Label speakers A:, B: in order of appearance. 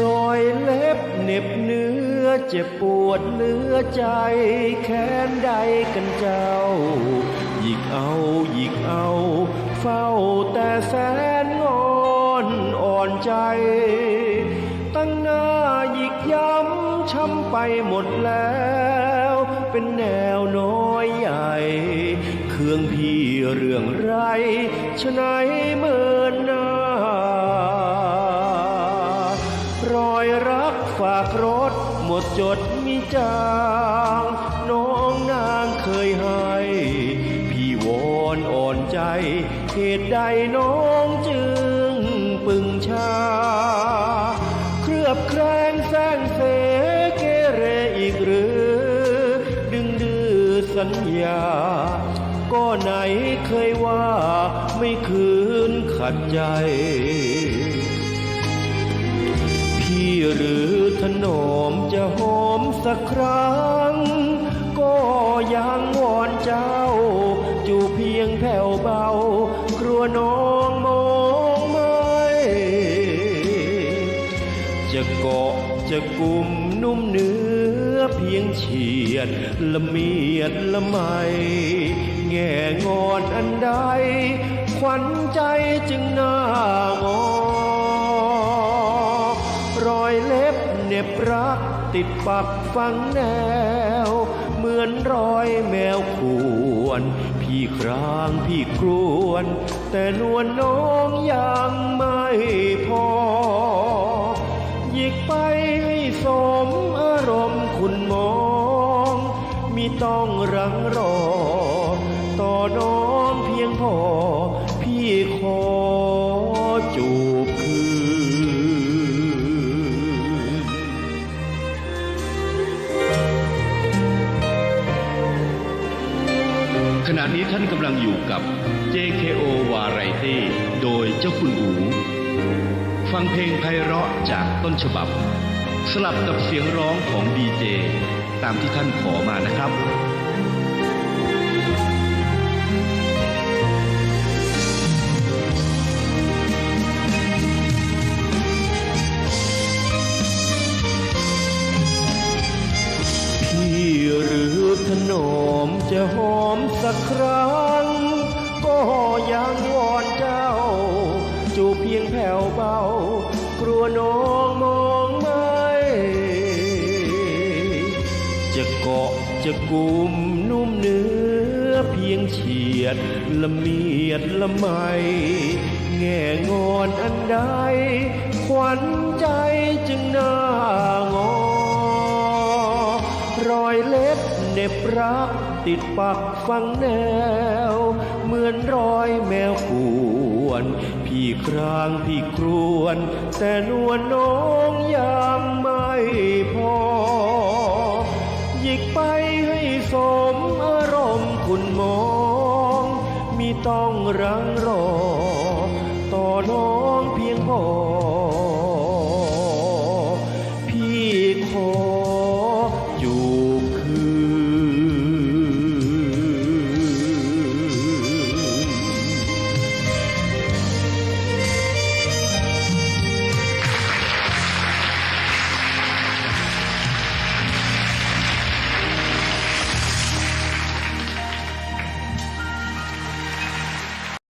A: รอยเล็บเน็บเนื้อเจ็บปวดเนื้อใจ แค้นใดกันเจ้า หยิกเอาหยิกเอา เฝ้าแต่แสนงอนอ่อนใจ ตั้งหน้าหยิกย้ำช้ำไปหมดแล้ว เป็นแนวน้อยใหญ่ เครื่องพี่เรื่องไรฉะไหนเมิน ฝากรถหมดจดมีจางน้องนางเคยให้พี่วอนอ่อนใจ เหตุใดน้องจึงปึงชา เครือบแคลงแซงเสเกเรอีกหรือ ดึงดื้อสัญญา ก็ไหนเคยว่าไม่คืนขัดใจ พี่หรือ นอมจะหอมสักครั้ง ก็ยังวอนเจ้า จูเพียงแผ่วเบากลัวน้องมองไม่จะเกาะจะกลุ่มนุ่มเนื้อเพียงเฉียด ละเมียดละไม แง่งอนอันใด ขวัญใจจึงหน้างอ น็บรักติดปักฝังแนว เหมือนรอยแมวขวนพี่ครางพี่ครวน แต่นวลน้องยังไม่พอหยิกไปให้สมอารมณ์คุณมองมีต้องรังรอ ต่อน้องเพียงพอ พี่ขอจู
B: ณะนี้ท่านกำลังอยู่กับ JKO Variety โดยเจ้าคุณอูฟังเพลงไพเราะจากต้นฉบับ สลับกับเสียงร้องของดีเจ ตามที่ท่านขอมานะครับ
A: พี่หรือถนอมจะหอมสักครั้ง ก็ยังวอนเจ้า จูบเพียงแผ่วเบา กลัวน้องมองไม่ จะเกาะจะกุมนุ่มเนื้อเพียงเฉียดละเมียดละไมแง่งอนอันใด ขวัญใจ รอยเล็บเน็บรักติดปักฝังแนว เหมือนรอยแมวขวน พี่ครางพี่ครวน แต่นวลน้องยังไม่พอ หยิกไปให้สมอารมณ์คุณมองมีต้องรังรอ ต่อน้องเพียงพอ